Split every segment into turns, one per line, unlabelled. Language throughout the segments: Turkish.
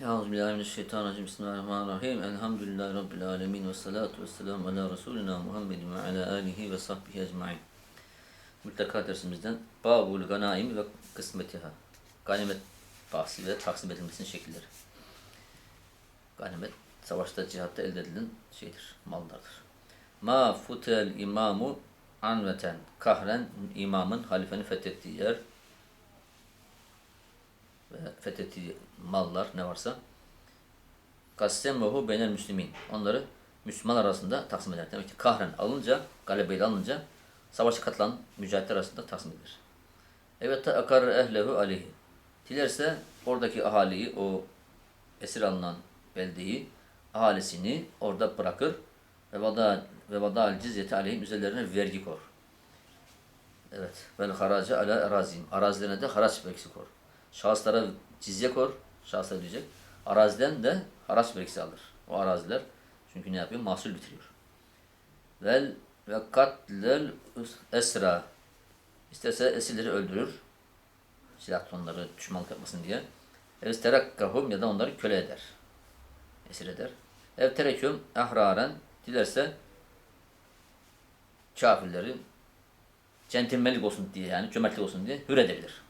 Euzubillahimineşşeytanirracim. Bismillahirrahmanirrahim. Elhamdülillahi Rabbil alemin. Ve salatu ve selamu ala Resulina Muhammedin ve ala alihi ve sahbihi ecmain. Mutlaka dersimizden Babul ganaim ve kısmetiha. Ganimet bahsi ve taksim edilmesinin şekilleri. Ganimet, savaşta, cihatta elde edilen şeydir, mallardır. Ma futel imamu anveten kahren imamın halifeni fethettiği yer fethettiği mallar ne varsa kassemehu beynel müslimin. Onları Müslüman arasında taksim eder. Demek ki kahren alınca, galebeyle alınca savaşa katılan mücahitler arasında taksim edilir. Evet akar ehlehu aleyhi. Dilerse oradaki ahaliyi, o esir alınan beldeyi, ahalisini orada bırakır ve vada ve vada cizyeti aleyhim üzerlerine vergi kor. Evet. Vel haraca ala erazim. Arazilerine de haraç vergisi kor. Şahıslara cizye kor. Şahıslar diyecek. Araziden de haraç vergisi alır. O araziler çünkü ne yapıyor? Mahsul bitiriyor. Vel ve katlel esra. İsterse esirleri öldürür. Silah tonları düşmanlık yapmasın diye. Ev terakkahum ya da onları köle eder. Esir eder. Ev tereküm ahraren dilerse kafirleri centilmenlik olsun diye yani cömertlik olsun diye hür edebilir.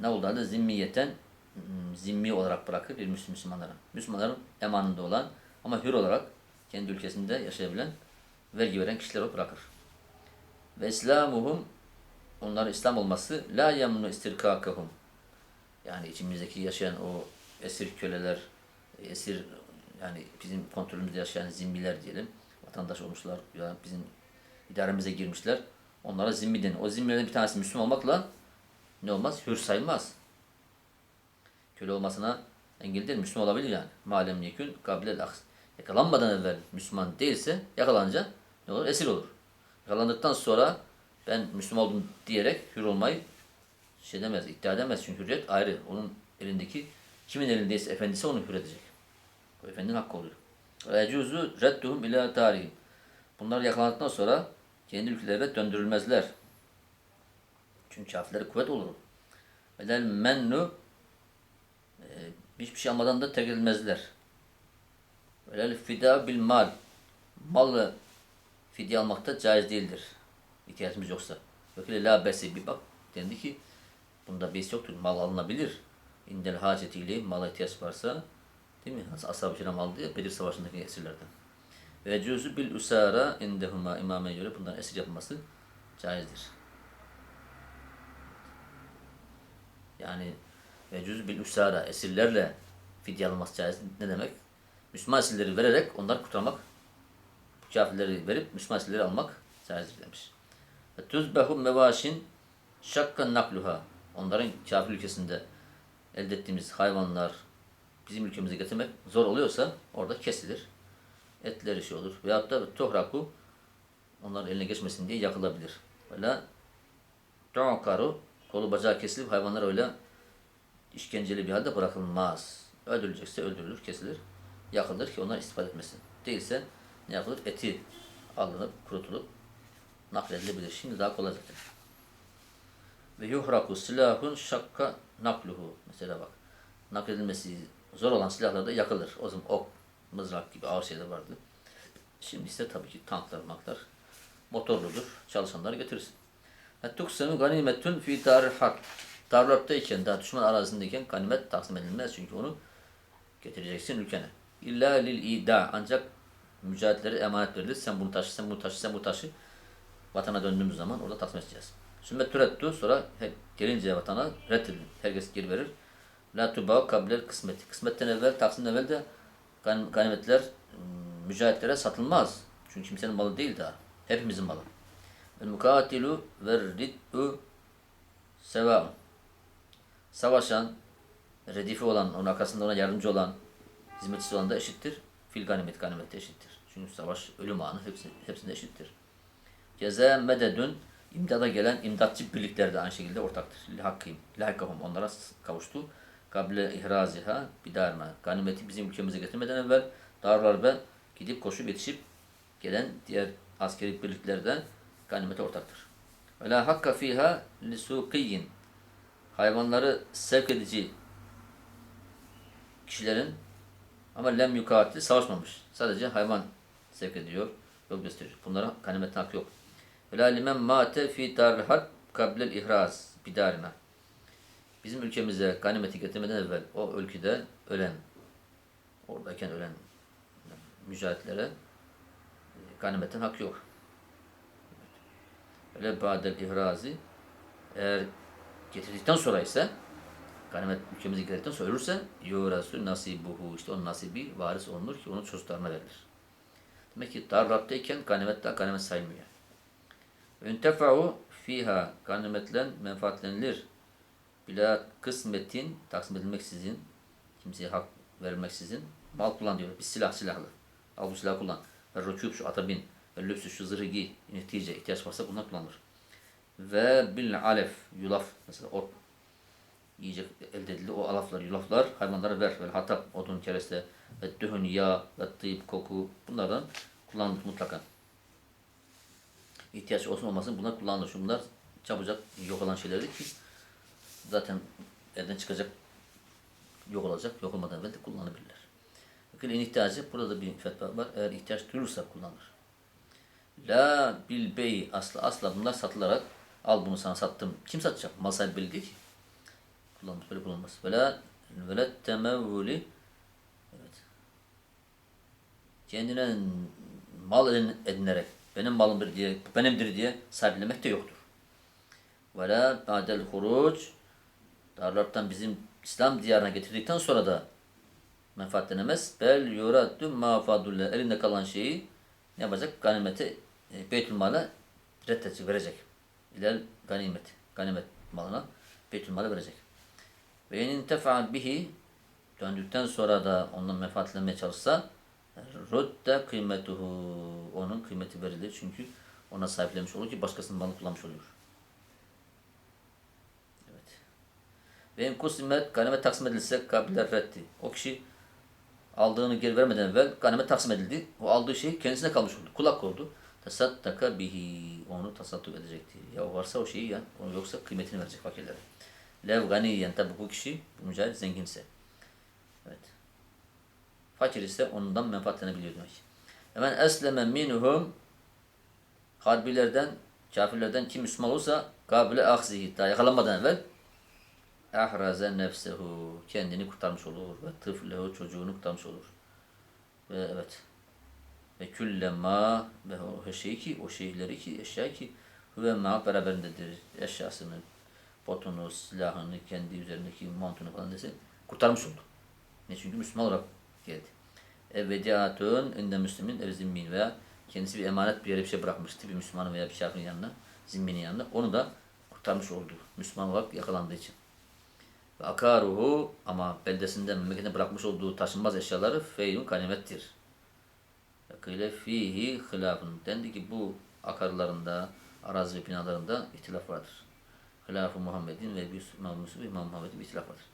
Ne oldu halde zimmiyeten hmm, zimmi olarak bırakır bir Müslüman Müslümanlara. Müslümanların emanında olan ama hür olarak kendi ülkesinde yaşayabilen vergi veren kişiler o bırakır. Ve İslamuhum onların İslam olması la yemnu istirkakahum yani içimizdeki yaşayan o esir köleler, esir yani bizim kontrolümüzde yaşayan zimmiler diyelim. Vatandaş olmuşlar ya bizim idaremize girmişler. Onlara zimmi denir. O zimmilerden bir tanesi Müslüman olmakla ne olmaz? Hür sayılmaz. Köle olmasına engel değil. Müslüman olabilir yani. Malem yekün kabilel aks. Yakalanmadan evvel Müslüman değilse yakalanınca ne olur? Esir olur. Yakalandıktan sonra ben Müslüman oldum diyerek hür olmayı şey demez, iddia edemez. Çünkü hürriyet ayrı. Onun elindeki kimin elindeyse efendisi onu hür edecek. O efendinin hakkı oluyor. Ecuzu redduhum ila tarihim. Bunlar yakalandıktan sonra kendi ülkelerine döndürülmezler. Çünkü kafirlere kuvvet olur. Velel mennu e, hiçbir şey almadan da terk edilmezler. Velel fida bil mal. Malı fidye almakta caiz değildir. İhtiyacımız yoksa. Yok ile la besi bir bak. Dendi ki bunda bes yoktur. Mal alınabilir. İndel hacetiyle mala ihtiyaç varsa değil mi? Ashab-ı kiram aldı ya Bedir Savaşı'ndaki esirlerden. Ve cüzü bil usara indehuma imame göre bundan esir yapılması caizdir. Yani ve cüzü bil usara esirlerle fidye alınması caiz. Ne demek? Müslüman esirleri vererek onları kurtarmak, kafirleri verip Müslüman esirleri almak caizdir demiş. Ve tuzbehu mevaşin şakka nakluha. Onların kafir ülkesinde elde ettiğimiz hayvanlar bizim ülkemize getirmek zor oluyorsa orada kesilir etleri şey olur. Veyahut da tuhraku onların eline geçmesin diye yakılabilir. Böyle tu'karu kolu bacağı kesilip hayvanlar öyle işkenceli bir halde bırakılmaz. Öldürülecekse öldürülür, kesilir, yakılır ki onlar istifade etmesin. Değilse ne yapılır? Eti alınıp, kurutulup nakledilebilir. Şimdi daha kolay zaten. Ve yuhraku silahun şakka nakluhu. Mesela bak. Nakledilmesi zor olan silahlar da yakılır. O zaman ok, mızrak gibi ağır şeyler vardı. Şimdi ise tabii ki tanklar, maklar motorludur. Çalışanları getirirsin. Tuksemu ganimetün fi daril harp. Darül harptayken, daha düşman arazindeyken ganimet taksim edilmez. Çünkü onu getireceksin ülkene. İlla lil ida. Ancak mücahitlere emanet verilir. Sen bunu taşı, sen bunu taşı, sen bunu taşı. Vatana döndüğümüz zaman orada taksim edeceğiz. Sümmet türettu. Sonra gelince vatana reddedilir. Herkes geri verir. La tuba kabilel kısmeti. Kısmetten evvel, taksimden evvel de ganimetler mücahitlere satılmaz. Çünkü kimsenin malı değil daha. Hepimizin malı. Vel mukatilu ve rid'u sevaun. Savaşan, redifi olan, onun arkasında ona yardımcı olan, hizmetçisi olan da eşittir. Fil ganimet, ganimet eşittir. Çünkü savaş, ölüm anı hepsi, hepsinde eşittir. Ceza mededün, imdada gelen imdatçı birlikler de aynı şekilde ortaktır. Lihakkim, lihakahum onlara kavuştu. Kable ihraziha bidarma. Ganimeti bizim ülkemize getirmeden evvel Darlarbe gidip koşup yetişip gelen diğer askeri birliklerden ganimete ortaktır. Ve la hakka fiha lisukiyin. Hayvanları sevk edici kişilerin ama lem yukatil savaşmamış. Sadece hayvan sevk ediyor, yol gösteriyor. Bunlara ganimet hakkı yok. Ve la limen mate fi daril harp kablel ihraz bidarina. Bizim ülkemize ganimeti getirmeden evvel o ülkede ölen, oradayken ölen mücahitlere e, ganimetten hak yok. Öyle badel ihrazi eğer getirdikten sonra ise ganimet ülkemize getirdikten sonra ölürse yurasu nasibuhu işte onun nasibi varis olunur ki onun çocuklarına verilir. Demek ki darraptayken ganimet daha ganimet sayılmıyor. Ve üntefa'u fiha ganimetlen menfaatlenilir. Bila kısmetin taksim edilmeksizin kimseye hak verilmeksizin mal kullan diyor. Bir silah silahlı. Al bu silahı kullan. Ve rükûb şu ata bin. Ve lübsü şu zırhı giy. Netice ihtiyaç varsa bunlar kullanılır. Ve bil alef yulaf mesela ot yiyecek elde edildi. O alaflar, yulaflar hayvanlara ver. Ve hatap, odun, kereste ve dühün, yağ ve tıyıp, koku bunlardan kullanılır mutlaka. İhtiyaç olsun olmasın bunlar kullanılır. Bunlar çabucak yok olan şeylerdir ki zaten elden çıkacak, yok olacak, yok olmadan evvel de kullanabilirler. Bakın ihtiyacı, burada da bir fetva var. Eğer ihtiyaç duyulursa kullanılır. La bil bey asla asla bunlar satılarak al bunu sana sattım. Kim satacak? Belli değil ki. Kullanılmaz, böyle kullanılmaz. Ve la ve la temevvuli evet. Kendine mal edin- edinerek benim malımdır diye, benimdir diye sahiplenmek de yoktur. Ve la ba'del huruc Darlardan bizim İslam diyarına getirdikten sonra da menfaatlenemez. Bel yuraddu ma fadulle elinde kalan şeyi ne yapacak? Ganimeti e, Beytülmal'a reddedecek, verecek. İlel ganimet. Ganimet malına Beytülmal'a verecek. Ve in tefa bihi döndükten sonra da ondan menfaatlenmeye çalışsa rudde kıymetuhu onun kıymeti verilir çünkü ona sahiplenmiş olur ki başkasının malını kullanmış oluyor. Evet. Ve in kusimet ganimet taksim edilse kabiler reddi. O kişi aldığını geri vermeden evvel ganimet taksim edildi. O aldığı şey kendisine kalmış oldu. Kulak oldu. Tasaddaka bihi. Onu tasadduk edecekti. Ya varsa o şeyi ya. Onu yoksa kıymetini verecek fakirlere. Lev ganiyen tabi bu kişi bu mücahit zenginse. Evet. Fakir ise ondan menfaatlenebiliyor demek. Hemen esleme minhum harbilerden, kafirlerden kim Müslüman olursa kabile ahzihi daha yakalanmadan evvel ahraze nefsehu kendini kurtarmış olur ve tıflehu çocuğunu kurtarmış olur. Ve evet. Ve küllema ve o şey ki o şeyleri ki eşya ki huve ma beraberindedir eşyasını botunu, silahını, kendi üzerindeki montunu falan dese kurtarmış oldu. Ne çünkü Müslüman olarak geldi. Evvediyatun inde müslümin ev zimmin veya kendisi bir emanet bir yere bir şey bırakmıştı bir Müslümanın veya bir şafirin yanına, zimminin yanına. Onu da kurtarmış oldu. Müslüman olarak yakalandığı için. Ve akaruhu ama beldesinde memleketine bırakmış olduğu taşınmaz eşyaları feylun ganimettir. Kıyle fihi hilafın. Dendi ki bu akarlarında, arazi ve binalarında ihtilaf vardır. Hilaf-ı Muhammed'in ve İmam Yusuf İmam Muhammed'in ihtilaf vardır.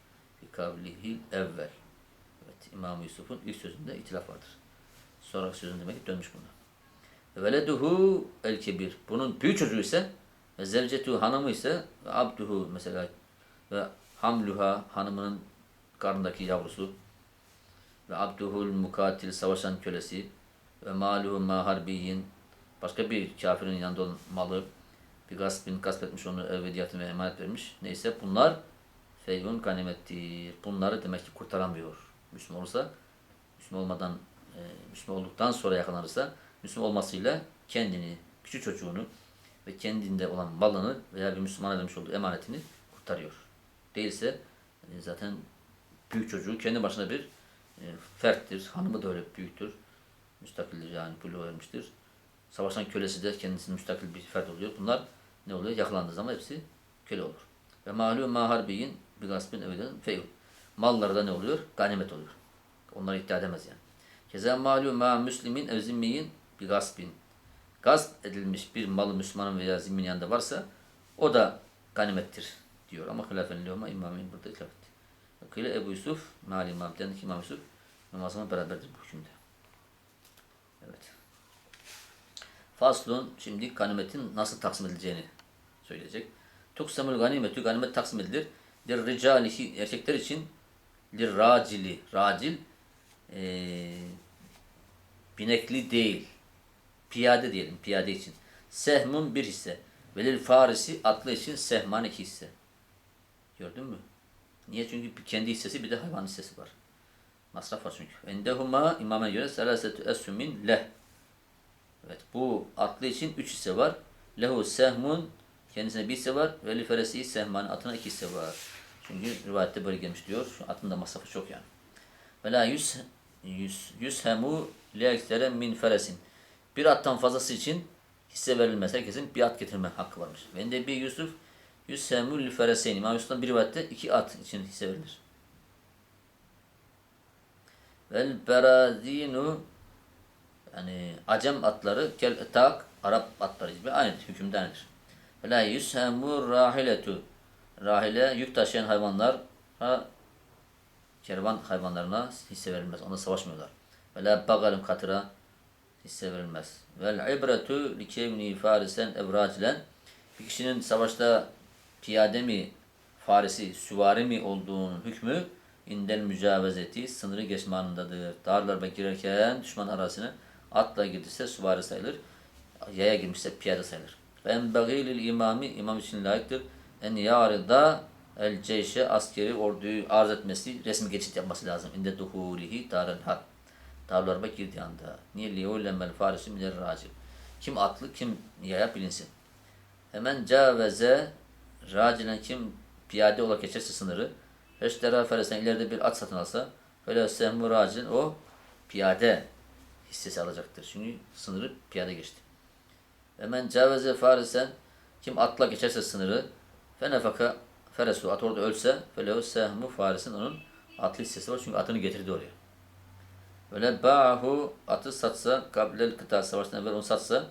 Fi kavlihi evvel. Evet, İmam Yusuf'un ilk sözünde ihtilaf vardır. Sonraki sözün demek ki dönmüş buna. Veleduhu el kebir. Bunun büyük çocuğu ise ve zevcetu hanımı ise ve abduhu mesela ve hamluha hanımının karnındaki yavrusu ve abduhul mukatil savaşan kölesi ve maluhu ma başka bir kafirin yanında olan malı bir gaspin gasp onu evvediyatını ve emanet vermiş. Neyse bunlar feyun ganimettir. Bunları demek ki kurtaramıyor. Müslüman olursa Müslüman olmadan e, Müslüman olduktan sonra yakalanırsa Müslüman olmasıyla kendini, küçük çocuğunu ve kendinde olan malını veya bir Müslümana vermiş olduğu emanetini kurtarıyor. Değilse e, zaten büyük çocuğu kendi başına bir e, ferttir. Hanımı da öyle büyüktür. Müstakildir yani buluğ vermiştir. Savaşan kölesi de kendisinin müstakil bir fert oluyor. Bunlar ne oluyor? Yakalandığı zaman hepsi köle olur. Ve malum ma harbiyin bir gaspin evden feyul. Malları da ne oluyor? Ganimet oluyor. Onları iddia edemez yani. Keza malum ma müslimin ev zimmiyin bir gaspin. Gasp edilmiş bir malı Müslümanın veya zimmin yanında varsa o da ganimettir diyor. Ama hilafen lehuma imamin burada itlaf etti. Ebu Yusuf, Mali İmam, ki İmam Yusuf, Hasan'la beraberdir bu hükümde. Evet. Faslun, şimdi ganimetin nasıl taksim edileceğini söyleyecek. Tuksamul ganimetü, ganimet taksim edilir. Der ricalihi, erkekler için lir racili. Racil eee binekli değil. Piyade diyelim, piyade için. Sehmun bir hisse. Velil farisi atlı için sehman iki hisse. Gördün mü? Niye? Çünkü kendi hissesi bir de hayvan hissesi var. Masraf var çünkü. Endehuma imama göre selasetü esümin leh. Evet bu atlı için üç hisse var. Lehu sehmun kendisine bir hisse var. Ve li feresi sehman atına iki hisse var. Çünkü rivayette böyle gelmiş diyor. Şu atın da masrafı çok yani. Ve la yüz, yüz, yüzhemu li ekstere min feresin. Bir attan fazlası için hisse verilmez. Herkesin bir at getirme hakkı varmış. Ve de bir Yusuf yüzhemu li fereseyn. İmam Yusuf'tan bir rivayette iki at için hisse verilir. Vel berazinu yani acem atları kel etak Arap atları gibi aynı hükümde aynıdır. Ve la yushemu rahiletu rahile yük taşıyan hayvanlar ha, kervan hayvanlarına hisse verilmez. Ona savaşmıyorlar. Ve la bagalım katıra hisse verilmez. Vel ibretu li kevni farisen evracilen bir kişinin savaşta piyade mi, farisi, süvari mi olduğunun hükmü indel mücavezeti sınırı geçme anındadır. Darlarba girerken düşman arasına atla girdiyse süvari sayılır. Yaya girmişse piyade sayılır. Ve enbeği lil imami imam için layıktır. En yarıda el ceyşe askeri orduyu arz etmesi resmi geçit yapması lazım. İnde duhurihi darel harp. Darlarba girdiği anda. Niye liyulemel farisi minel racil. Kim atlı kim yaya bilinsin. Hemen caveze racilen kim piyade olarak geçerse sınırı Eştera feresen ileride bir at satın alsa öyle sehmu racilin o piyade hissesi alacaktır. Çünkü sınırı piyade geçti. Hemen caveze farisen kim atla geçerse sınırı fenefaka feresu at orada ölse felehu sehmu farisin onun atlı hissesi var çünkü atını getirdi oraya. Böyle ba'hu atı satsa kablel kıta savaştan evvel onu satsa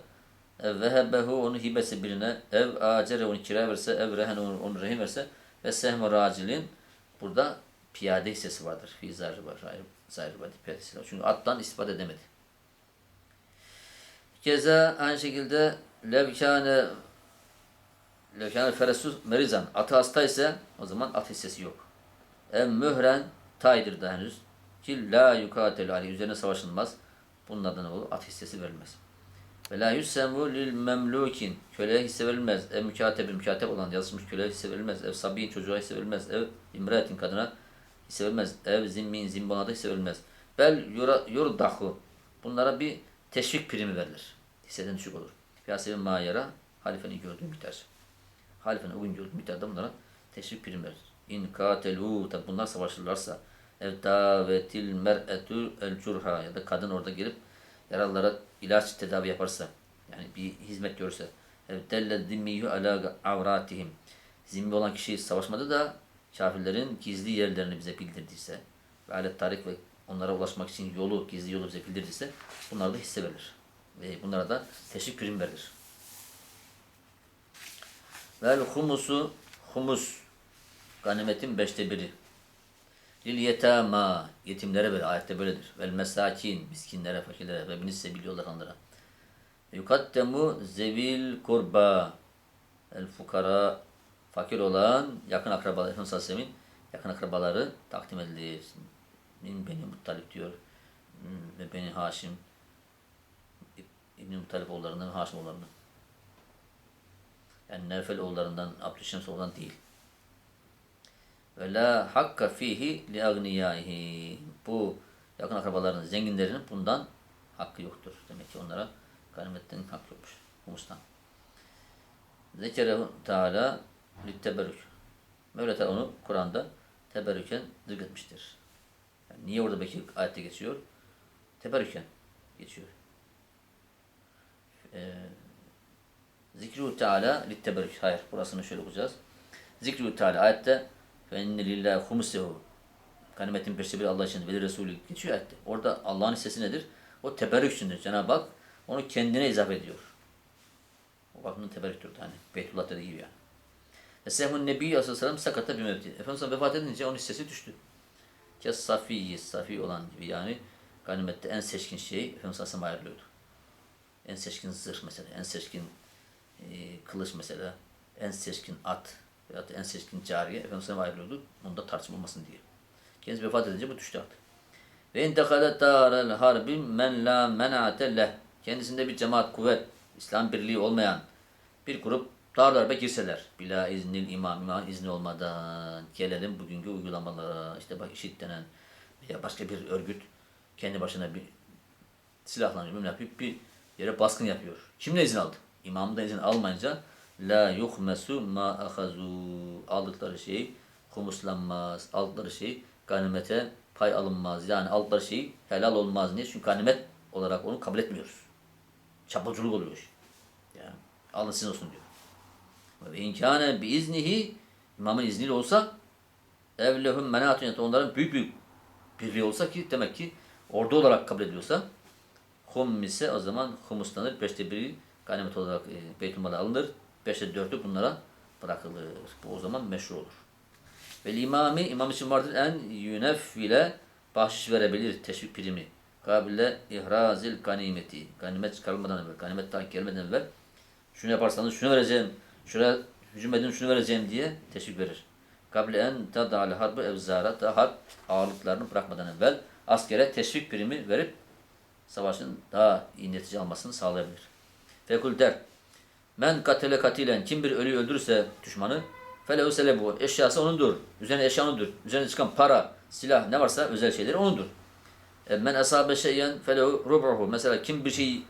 ev vehebehu onu hibesi birine ev acere onu kira verse ev rehen onu, onu rehin verse ve sehmu racilin burada piyade hissesi vardır. Fi var. Zahir var. Çünkü attan istifade edemedi. Keza aynı şekilde levkâne levkâne feresu merizan. Atı hasta ise o zaman at hissesi yok. Ev mühren taydır da henüz. Ki la yukatelu aleyh. Üzerine savaşılmaz. Bunun adına olur. At hissesi verilmez. Ve la yussemu lil memlukin. Köleye hisse verilmez. Ev mükatebin mükatep olan yazılmış köleye hisse verilmez. Ev sabiyin çocuğa hisse verilmez. Ev imretin kadına hisse verilmez. Ev zimmin zimbana da hisse verilmez. Bel yurdahu. Bunlara bir teşvik primi verilir. Hisseden düşük olur. Fiyasebin mayera halifenin gördüğü miktar. Halifenin uygun gördüğü miktarda bunlara teşvik prim verilir. İn katelu tabi bunlar savaşırlarsa ev davetil mer'etu el curha ya da kadın orada gelip yaralılara ilaç tedavi yaparsa yani bir hizmet görürse delle zimmiyyü ala avratihim zimmi olan kişi savaşmadı da kafirlerin gizli yerlerini bize bildirdiyse ve alet tarik ve onlara ulaşmak için yolu, gizli yolu bize bildirdiyse bunlara da hisse verilir. Ve bunlara da teşvik prim verilir. Vel humusu humus ganimetin beşte biri. Lil yetama yetimlere böyle ayette böyledir. Vel mesakin miskinlere, fakirlere ve binisse biliyorlar onlara. Yukaddemu zevil kurba el fukara fakir olan yakın akrabalar Efendimiz Aleyhisselam'ın yakın akrabaları takdim edilir. Min Beni Muttalip diyor. Hmm, Ve Beni Haşim İbn-i Muttalip oğullarından Haşim oğullarından. Yani Nevfel oğullarından, Abdüşşems oğullarından değil. Ve la hakka fihi li agniyaihi. Bu yakın akrabaların, zenginlerin bundan hakkı yoktur. Demek ki onlara ganimetten hak yokmuş. Humustan. Zekerehu Teala litteberük. Mevla Teala onu Kur'an'da teberrüken zikretmiştir. Yani niye orada belki ayette geçiyor? Teberrüken geçiyor. Ee, Zikru Teala litteberrük. Hayır, burasını şöyle okuyacağız. Zikru Teala ayette ve inne lillahi humusehu biri Allah için ve Resulü geçiyor ayette. Orada Allah'ın hissesi nedir? O teberrük içindir. Cenab-ı Hak onu kendine izafe ediyor. O bakımdan teberrüktür. Hani Beytullah dediği gibi yani. Ve sehmun nebi aleyhisselam sakata bir mevdi. Efendimiz vefat edince onun hissesi düştü. Kes safiyi, safi olan gibi yani ganimette en seçkin şey Efendimiz aleyhisselam ayrılıyordu. En seçkin zırh mesela, en seçkin e, kılıç mesela, en seçkin at veyahut da en seçkin cariye Efendimiz aleyhisselam ayrılıyordu. Onda tartışma olmasın diye. Kendisi vefat edince bu düştü artık. Ve intekalet dârel harbi men la men'ate. Kendisinde bir cemaat, kuvvet, İslam birliği olmayan bir grup dar darbe girseler. Bila iznil imam, imam izni olmadan gelelim bugünkü uygulamalara. işte bak işit denen veya başka bir örgüt kendi başına bir silahlanıyor, yapıyor, bir yere baskın yapıyor. Kimle izin aldı? İmamdan izin almayınca la yuhmesu ma ahazu aldıkları şey humuslanmaz. Aldıkları şey ganimete pay alınmaz. Yani aldıkları şey helal olmaz. Niye? Çünkü ganimet olarak onu kabul etmiyoruz. Çapulculuk oluyor. Yani alın sizin olsun diyor. Ve inkâne bi iznihi imamın izniyle olsa evlehum menatun onların büyük büyük birliği olsa ki demek ki ordu olarak kabul ediliyorsa hummise o zaman humuslanır. Beşte biri ganimet olarak e, Beytülmal'a alınır. Beşte dörtü bunlara bırakılır. Bu o zaman meşru olur. Ve imami imam için vardır en yuneffile bahşiş verebilir teşvik primi. Kabile ihrazil ganimeti. Ganimet çıkarılmadan evvel, ganimet daha gelmeden evvel şunu yaparsanız şunu vereceğim, şuraya hücum edin şunu vereceğim diye teşvik verir. Kabile en tadal harbi evzara da harp ağırlıklarını bırakmadan evvel askere teşvik primi verip savaşın daha iyi netice almasını sağlayabilir. Fekul der. Men katile katilen kim bir ölüyü öldürürse düşmanı felehu selebu eşyası onundur. Üzerine eşya onundur. Üzerine çıkan para, silah ne varsa özel şeyleri onundur. E, Men asabe şeyyen felehu rubuhu. Mesela kim bir şey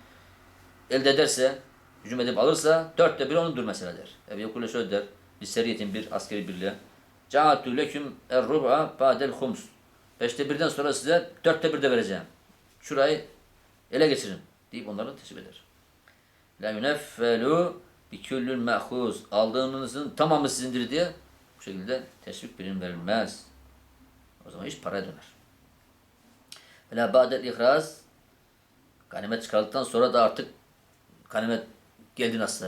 elde ederse, hücum edip alırsa dörtte bir onundur mesela der. Ebu Yekule şöyle der. Bir seriyetin bir askeri birliğe. Caatü leküm er rub'a ba'del hums. Beşte birden sonra size dörtte bir de vereceğim. Şurayı ele geçirin deyip onları teslim eder. La yuneffelu bi küllül mehuz. Aldığınızın tamamı sizindir diye bu şekilde teşvik birim verilmez. O zaman iş paraya döner. Ve la ba'del ihraz ganimet çıkardıktan sonra da artık ganimet geldi nasıl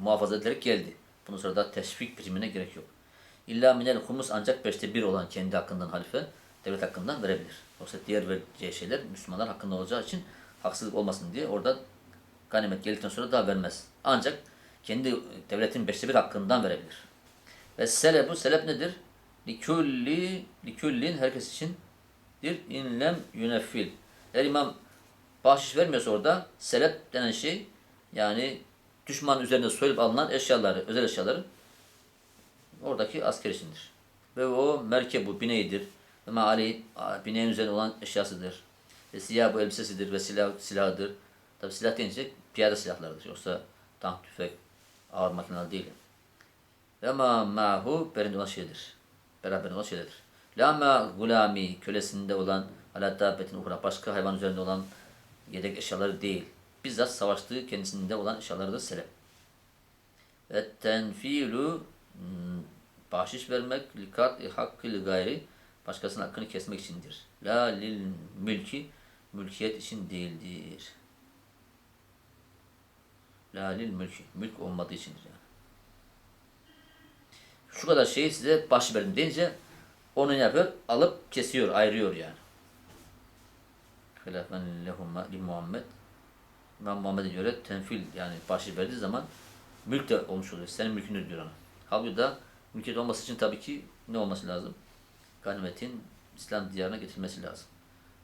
muhafaza edilerek geldi. Bunun sonra da teşvik primine gerek yok. İlla minel humus ancak beşte bir olan kendi hakkından halife devlet hakkından verebilir. Yoksa diğer vereceği şeyler Müslümanlar hakkında olacağı için haksızlık olmasın diye orada ganimet geldikten sonra daha vermez. Ancak kendi devletin beşte bir hakkından verebilir. Ve selebu selep nedir? Likulli, likullin herkes için bir inlem yunefil. Eğer imam bahşiş vermiyorsa orada selep denen şey yani düşman üzerinde soyulup alınan eşyaları, özel eşyaları oradaki asker içindir. Ve o merkebu, bineydir. Ve maali, bineğin üzerinde olan eşyasıdır. Ve siyah bu elbisesidir ve silah, silahıdır. Tabi silah deyince piyade silahlarıdır. Yoksa tank, tüfek, ağır makineler değil. Ve ma mahu berinde olan şeydir. Beraber olan şeylerdir. La ma gulami kölesinde olan ala dabbetin ukra başka hayvan üzerinde olan yedek eşyaları değil. Bizzat savaştığı kendisinde olan eşyalarıdır selep. Ve tenfilu hmm, bahşiş vermek likat hakkı gayri başkasının hakkını kesmek içindir. La lil mülki mülkiyet için değildir. La lil mülki mülk olmadığı içindir yani. Şu kadar şeyi size bahşiş verdim deyince onu yapıyor? Alıp kesiyor, ayırıyor yani. Hilafen lehumma li Muhammed. İmam Muhammed'e göre tenfil yani bahşiş verdiği zaman mülk de olmuş oluyor. Senin mülkündür diyor ona. Halbuki da mülkiyet olması için tabii ki ne olması lazım? Ganimetin İslam diyarına getirilmesi lazım.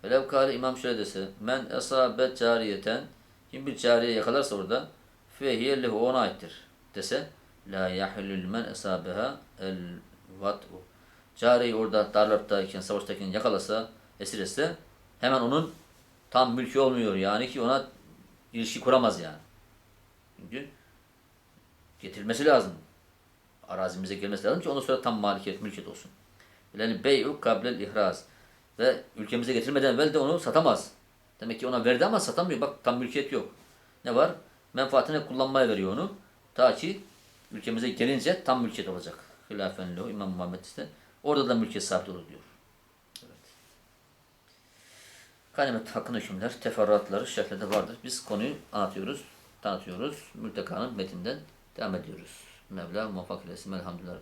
Velev kâle imam şöyle dese, men esabe cariyeten, kim bir cariye yakalarsa orada, fehiye lehu ona aittir dese, la yahillül men esabeha el vat'u. Cariyeyi orada darlartayken, savaştayken yakalasa, esir etse, hemen onun tam mülkü olmuyor yani ki ona ilişki kuramaz yani. Çünkü getirilmesi lazım. Arazimize gelmesi lazım ki ondan sonra tam malikiyet, mülkiyet olsun. Yani bey'u kablel ihraz. Ve ülkemize getirmeden evvel de onu satamaz. Demek ki ona verdi ama satamıyor. Bak tam mülkiyet yok. Ne var? Menfaatine kullanmaya veriyor onu. Ta ki ülkemize gelince tam mülkiyet olacak. Hilafen lehu İmam Muhammed işte. Orada da mülkiyet sabit olur diyor. Evet. Ganimet hakkında hükümler, teferruatları şerhlerde vardır. Biz konuyu anlatıyoruz, tanıtıyoruz. Mültekanın metinden devam ediyoruz. Mevla muvaffak eylesin. Elhamdülillah.